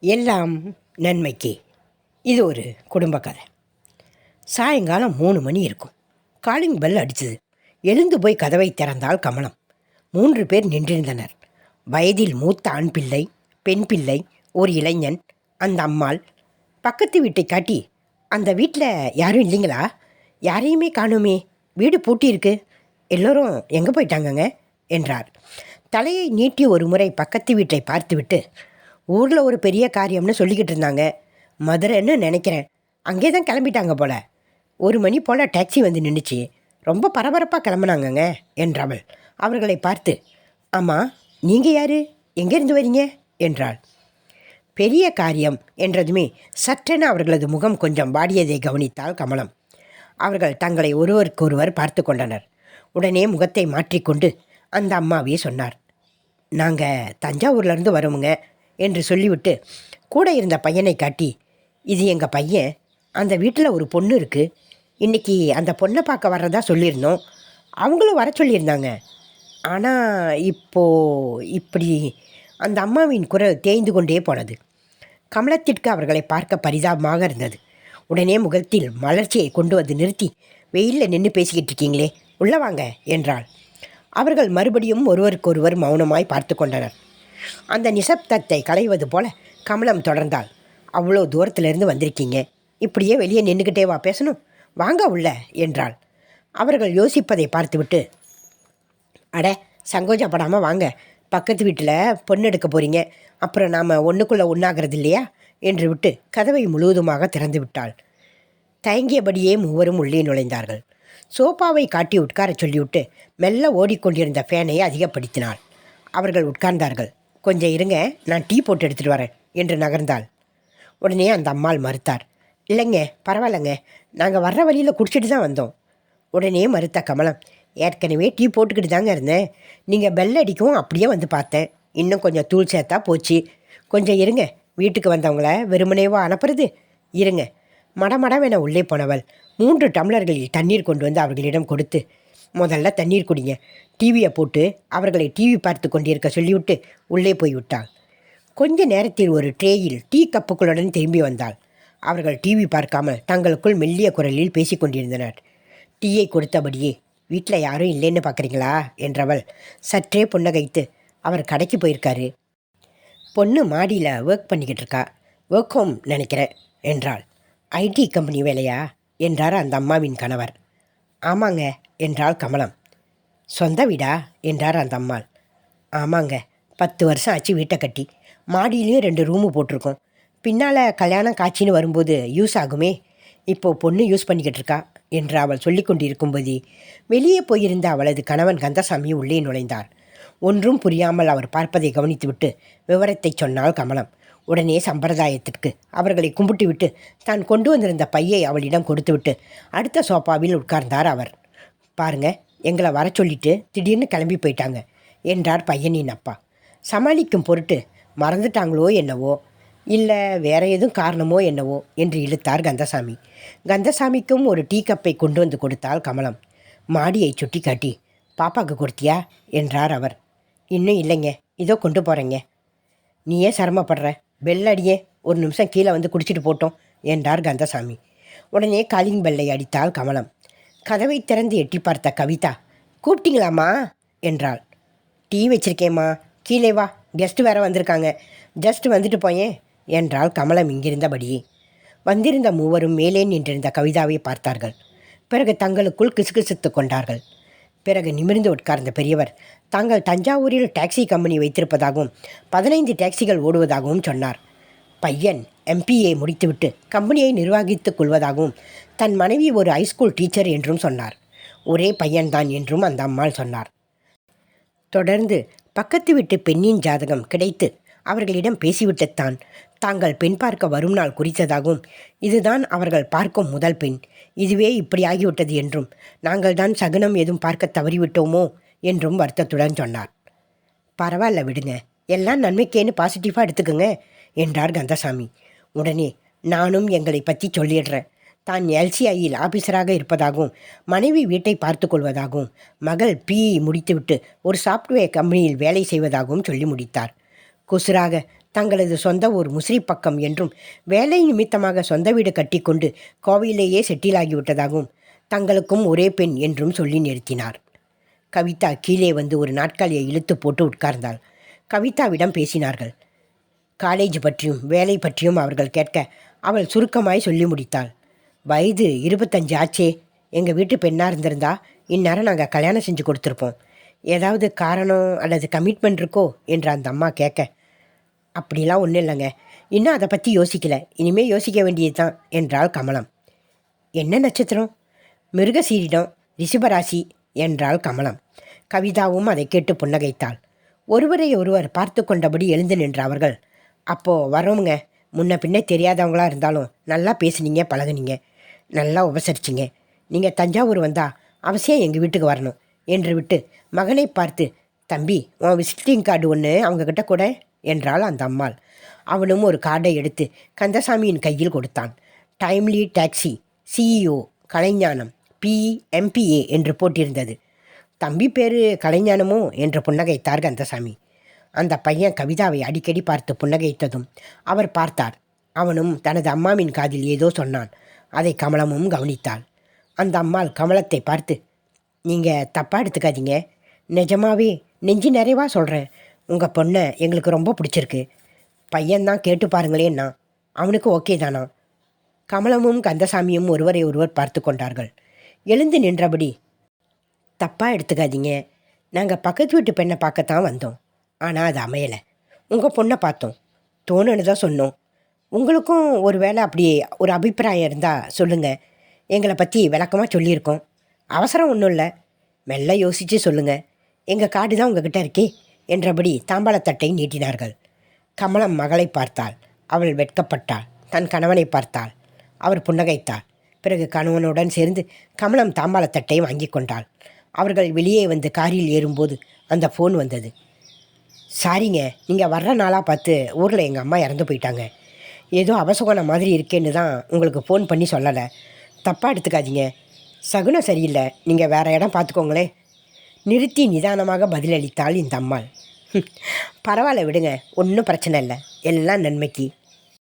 எல்லாம் நன்மைக்கு. இது ஒரு குடும்ப கதை. சாயங்காலம் மூணு மணி இருக்கும். காலிங் பெல் அடிச்சது. எழுந்து போய் கதவை திறந்தால் கமலம். மூன்று பேர் நின்றிருந்தனர். வயதில் மூத்த ஆண் பிள்ளை பெண் பிள்ளை ஒரு இளைஞன் அந்த அம்மாள். பக்கத்து வீட்டை காட்டி அந்த வீட்டில் யாரும் இல்லைங்களா? யாரையுமே காணுமே. வீடு பூட்டி இருக்கு. எல்லோரும் எங்கே போயிட்டாங்கங்க? என்றார். தலையை நீட்டி ஒரு முறை பக்கத்து வீட்டை பார்த்துவிட்டு ஊரில் ஒரு பெரிய காரியம்னு சொல்லிக்கிட்டு இருந்தாங்க. மதுரைன்னு நினைக்கிறேன். அங்கே தான் கிளம்பிட்டாங்க போல. ஒரு மணி போல் டாக்ஸி வந்து நின்றுச்சு ரொம்ப பரபரப்பாக கிளம்புனாங்கங்க என்றவள் அவர்களை பார்த்து ஆமாம் நீங்கள் யார்? எங்கேருந்து வரீங்க? என்றாள். பெரிய காரியம் என்றதுமே சற்றென அவர்களது முகம் கொஞ்சம் வாடியதை கவனித்தாள் கமலம். அவர்கள் தங்களை ஒருவருக்கொருவர் பார்த்து கொண்டனர். உடனே முகத்தை மாற்றிக்கொண்டு அந்த அம்மாவே சொன்னார் நாங்கள் தஞ்சாவூர்லேருந்து வரோமுங்க. என்று சொல்லிவிட்டு கூட இருந்த பையனை காட்டி இது எங்கள் பையன். அந்த வீட்டில் ஒரு பொண்ணு இருக்குது இன்றைக்கி அந்த பொண்ணை பார்க்க வர்றதா சொல்லியிருந்தோம். அவங்களும் வர சொல்லியிருந்தாங்க. ஆனால் இப்போது இப்படி அந்த அம்மாவின் குரல் தேய்ந்து கொண்டே போனது. கமலத்திற்கு அவர்களை பார்க்க பரிதாபமாக இருந்தது. உடனே முகத்தில் மலர்ச்சியை கொண்டு வந்து நிறுத்தி வெயிலில் நின்று பேசிக்கிட்டு இருக்கீங்களே. உள்ள வாங்க என்றாள். அவர்கள் மறுபடியும் ஒருவருக்கொருவர் மௌனமாய் பார்த்து கொண்டனர். அந்த நிசப்தத்தை களைவது போல கமலம் தொடர்ந்தாள். அவ்வளோ தூரத்திலிருந்து வந்திருக்கீங்க. இப்படியே வெளியே நின்றுக்கிட்டே வா பேசணும். வாங்க உள்ள என்றாள். அவர்கள் யோசிப்பதை பார்த்துவிட்டு அட சங்கோஜப்படாமல் வாங்க. பக்கத்து வீட்டில் பொண்ணு எடுக்க போகிறீங்க அப்புறம் நாம் ஒன்றுக்குள்ளே ஒன்றாகிறது இல்லையா? என்று விட்டு கதவை முழுவதுமாக திறந்து விட்டாள். தயங்கியபடியே மூவரும் உள்ளே நுழைந்தார்கள். சோஃபாவை காட்டி உட்காரச் சொல்லிவிட்டு மெல்ல ஓடிக்கொண்டிருந்த ஃபேனை அதிகப்படுத்தினாள். அவர்கள் உட்கார்ந்தார்கள். கொஞ்சம் இருங்க நான் டீ போட்டு எடுத்துகிட்டு வரேன் என்று நகர்ந்தாள். உடனே அந்த அம்மாள் மறுத்தார் இல்லைங்க பரவாயில்லைங்க நாங்கள் வர்ற வழியில் குடிச்சிட்டு தான் வந்தோம். உடனே மறுத்த கமலம் ஏற்கனவே டீ போட்டுக்கிட்டு தாங்க இருந்தேன் நீங்கள் பெல் அடிக்கவும் அப்படியே வந்து பார்த்தேன் இன்னும் கொஞ்சம் தூள் சேர்த்தா போச்சு கொஞ்சம் இருங்க வீட்டுக்கு வந்தவங்கள வெறுமனேவா அனுப்புறது? இருங்க. மடமடவென உள்ளே போனவள் மூன்று டம்ளர்களில் தண்ணீர் கொண்டு வந்து அவர்களிடம் கொடுத்து முதல்ல தண்ணீர் குடிங்க. டிவியை போட்டு அவர்களை டிவி பார்த்து கொண்டிருக்க சொல்லிவிட்டு உள்ளே போய் விட்டாள் கொஞ்ச நேரத்தில் ஒரு ட்ரேயில் டீ கப்புகளுடன் திரும்பி வந்தாள். அவர்கள் டிவி பார்க்காமல் தங்களுக்குள் மெல்லிய குரலில் பேசிக்கொண்டிருந்தனர் டீயை கொடுத்தபடியே வீட்டில் யாரும் இல்லைன்னு பார்க்குறீங்களா? என்றவள் சற்றே புன்னகைத்து அவர் கடைக்கு போயிருக்காரு. பொண்ணு மாடியில் ஒர்க் பண்ணிக்கிட்டு இருக்கா. ஒர்க் ஹோம் நினைக்கிறேன் என்றாள். ஐடி கம்பெனி வேலையா? என்றார் அந்த அம்மாவின் கணவர். ஆமாங்க என்றாள் கமலம். சொந்த வீடா? என்றார் அந்த அம்மாள். ஆமாங்க பத்து வருஷம் ஆச்சு வீட்டை கட்டி. மாடியிலையும் ரெண்டு ரூமு போட்டிருக்கோம். பின்னால் கல்யாணம் காட்சின்னு வரும்போது யூஸ் ஆகுமே? இப்போ பொண்ணு யூஸ் பண்ணிக்கிட்டு இருக்கா? என்று அவள் சொல்லி கொண்டிருக்கும்போது வெளியே போயிருந்த அவளது கணவன் கந்தசாமி உள்ளே நுழைந்தார். ஒன்றும் புரியாமல் அவர் பார்ப்பதை கவனித்துவிட்டு விவரத்தை சொன்னாள் கமலம். உடனே சம்பிரதாயத்திற்கு அவர்களை கும்பிட்டுவிட்டு தான் கொண்டு வந்திருந்த பையை அவளிடம் கொடுத்துவிட்டு அடுத்த சோஃபாவில் உட்கார்ந்தார் அவர். பாருங்க எங்களை வர சொல்லிட்டு திடீர்னு கிளம்பி போயிட்டாங்க என்றார் பையனின் அப்பா. சமாளிக்கும் பொருட்டு மறந்துட்டாங்களோ என்னவோ இல்லை வேற எதுவும் காரணமோ என்னவோ என்று இழுத்தார் கந்தசாமி. கந்தசாமிக்கும் ஒரு டீ கப்பை கொண்டு வந்து கொடுத்தாள் கமலம். மாடியை சுட்டி காட்டி பாப்பாவுக்கு கொடுத்தியா? என்றார் அவர். இன்னும் இல்லைங்க இதோ கொண்டு போகிறேங்க நீ ஏன் சிரமப்படுற? பெல்லடியே ஒரு நிமிஷம் கீழே வந்து குடிச்சிட்டு போட்டோம் என்றார் கந்தசாமி. உடனே காலிங் பெல்லை அடித்தாள் கமலம். கதவை திறந்து எட்டி பார்த்த கவிதா கூப்பிட்டீங்களாம்மா? என்றாள். டீ வச்சிருக்கேம்மா. கீழே வா. கெஸ்ட் வேற வந்திருக்காங்க. ஜஸ்ட் வந்துட்டு போயேன் என்றாள் கமலம் இங்கிருந்தபடியே. வந்திருந்த மூவரும் மேலே நின்றிருந்த கவிதாவை பார்த்தார்கள். பிறகு தங்களுக்குள் கிசுகிசுத்து கொண்டார்கள். பிறகு நிமிர்ந்து உட்கார்ந்த பெரியவர் தாங்கள் தஞ்சாவூரில் டாக்ஸி கம்பெனி வைத்திருப்பதாகவும் பதினைந்து டாக்ஸிகள் ஓடுவதாகவும் சொன்னார். பையன் எம்பிஏ முடித்துவிட்டு கம்பெனியை நிர்வகித்துக் கொள்வதாகவும் தன் மனைவி ஒரு ஹைஸ்கூல் டீச்சர் என்றும் சொன்னார். ஒரே பையன்தான் என்றும் அந்த அம்மாள் சொன்னார். தொடர்ந்து பக்கத்து வீட்டு பெண்ணின் ஜாதகம் கிடைத்து அவர்களிடம் பேசிவிட்டுத்தான் தாங்கள் பெண் பார்க்க வரும் நாள் குறித்ததாகவும் இதுதான் அவர்கள் பார்க்கும் முதல் பெண். இதுவே இப்படி ஆகிவிட்டது என்றும் நாங்கள் தான் சகுனம் எதுவும் பார்க்க தவறிவிட்டோமோ என்றும் வருத்தத்துடன் சொன்னார். பரவாயில்ல விடுங்க எல்லாம் நன்மைக்கேன்னு பாசிட்டிவாக எடுத்துக்கோங்க என்றார் கந்தசாமி. உடனே நானும் எங்களை பற்றி சொல்லிடுறேன். தான் எல்சிஐயில் ஆபீசராக இருப்பதாகவும் மனைவி வீட்டை பார்த்து கொள்வதாகவும் மகள் பிஇ முடித்துவிட்டு ஒரு சாஃப்ட்வேர் கம்பெனியில் வேலை செய்வதாகவும் சொல்லி முடித்தார். குசுராக தங்களது சொந்த ஊர் முசிறி பக்கம் என்றும் வேலை நிமித்தமாக சொந்த வீடு கட்டிக்கொண்டு கோவையிலேயே செட்டிலாகிவிட்டதாகவும் தங்களுக்கும் ஒரே பெண் என்றும் சொல்லி நிறுத்தினார். கவிதா கீழே வந்து ஒரு நாட்காலியை இழுத்து போட்டு உட்கார்ந்தாள். கவிதாவிடம் பேசினார்கள். காலேஜ் பற்றியும் வேலை பற்றியும் அவர்கள் கேட்க அவள் சுருக்கமாய் சொல்லி முடித்தாள். வயது இருபத்தஞ்சு ஆச்சே. எங்கள் வீட்டு பெண்ணாக இருந்திருந்தா இந்நேரம் நாங்கள் கல்யாணம் செஞ்சு கொடுத்துருப்போம். ஏதாவது காரணம் அல்லது கமிட்மெண்ட் இருக்கோ? என்று அந்த அம்மா கேட்க அப்படிலாம் ஒன்றும் இல்லைங்க. இன்னும் அதை பற்றி யோசிக்கல. இனிமேல் யோசிக்க வேண்டியது தான் என்றாள் கமலம். என்ன நட்சத்திரம்? மிருகசீரிடம் ரிஷபராசி என்றாள் கமலம். கவிதாவும் அதை கேட்டு புன்னகைத்தாள். ஒருவரை ஒருவர் பார்த்து கொண்டபடி எழுந்து நின்ற அவர்கள் அப்போது வரோங்க முன்ன பின்ன தெரியாதவங்களா இருந்தாலும் நல்லா பேசுனீங்க பழகுனீங்க. நல்லா உபசரிச்சிங்க. நீங்கள் தஞ்சாவூர் வந்தால் அவசியம் எங்கள் வீட்டுக்கு வரணும். என்று விட்டு மகனை பார்த்து தம்பி உன் விசிட்டிங் கார்டு ஒன்று அவங்கக்கிட்ட கூட. என்றாள் அந்த அம்மாள். அவனும் ஒரு கார்டை எடுத்து கந்தசாமியின் கையில் கொடுத்தான். Timely taxi CEO Kalaignanam BE MBA என்று போட்டிருந்தது. தம்பி பேரு கலைஞானமோ என்று புன்னகைத்தார் கந்தசாமி. அந்த பையன் கவிதாவை அடிக்கடி பார்த்து புன்னகைத்ததும் அவர் பார்த்தார். அவனும் தனது அம்மாவின் காதில் ஏதோ சொன்னான். அதை கமலமும் கவனித்தாள். அந்த அம்மாள் கமலத்தை பார்த்து நீங்கள் தப்பாக எடுத்துக்காதீங்க. நிஜமாவே நெஞ்சு நிறைவாக சொல்கிறேன் உங்கள் பொண்ணை எங்களுக்கு ரொம்ப பிடிச்சிருக்கு. பையன்தான் கேட்டு பாருங்களேன்னா அவனுக்கு ஓகே தானா? கமலமும் கந்தசாமியும் ஒருவரை ஒருவர் பார்த்து கொண்டார்கள். எழுந்து நின்றபடி தப்பாக எடுத்துக்காதீங்க. நாங்கள் பக்கத்து வீட்டு பெண்ணை பார்க்கத்தான் வந்தோம். ஆனால் அது அமையலை. உங்கள் பொண்ணை பார்த்தோம். தோணுன்னு தான் சொன்னோம். உங்களுக்கும் ஒரு வேளை அப்படி ஒரு அபிப்பிராயம் இருந்தால் சொல்லுங்கள் எங்களை பற்றி விளக்கமாக சொல்லியிருக்கோம். அவசரம் ஒன்றும் இல்லை. மெல்ல யோசித்து சொல்லுங்கள் எங்கள் காடு தான் உங்ககிட்ட இருக்கே. என்றபடி தாம்பாளத்தட்டை நீட்டினார்கள். கமலம் மகளை பார்த்தாள். அவள் வெட்கப்பட்டாள். தன் கணவனை பார்த்தாள். அவர் புன்னகைத்தாள் பிறகு கணவனுடன் சேர்ந்து கமலம் தாம்பாளத்தட்டை வாங்கி கொண்டாள். அவர்கள் வெளியே வந்து காரில் ஏறும்போது அந்த ஃபோன் வந்தது. சாரிங்க நீங்கள் வர்ற நாளாக பார்த்து ஊரில் எங்கள் அம்மா இறந்து போயிட்டாங்க. ஏதோ அவசகுணம் மாதிரி இருக்கேன்னு தான் உங்களுக்கு ஃபோன் பண்ணி சொல்லலை. தப்பாக எடுத்துக்காதீங்க. சகுனம் சரியில்லை. நீங்கள் வேறு இடம் பார்த்துக்கோங்களேன். நிறுத்தி நிதானமாக பதிலளித்தாள் இந்த அம்மாள். பரவாயில்ல விடுங்க ஒன்றும் பிரச்சனை இல்லை. எல்லாம் நன்மைக்கு.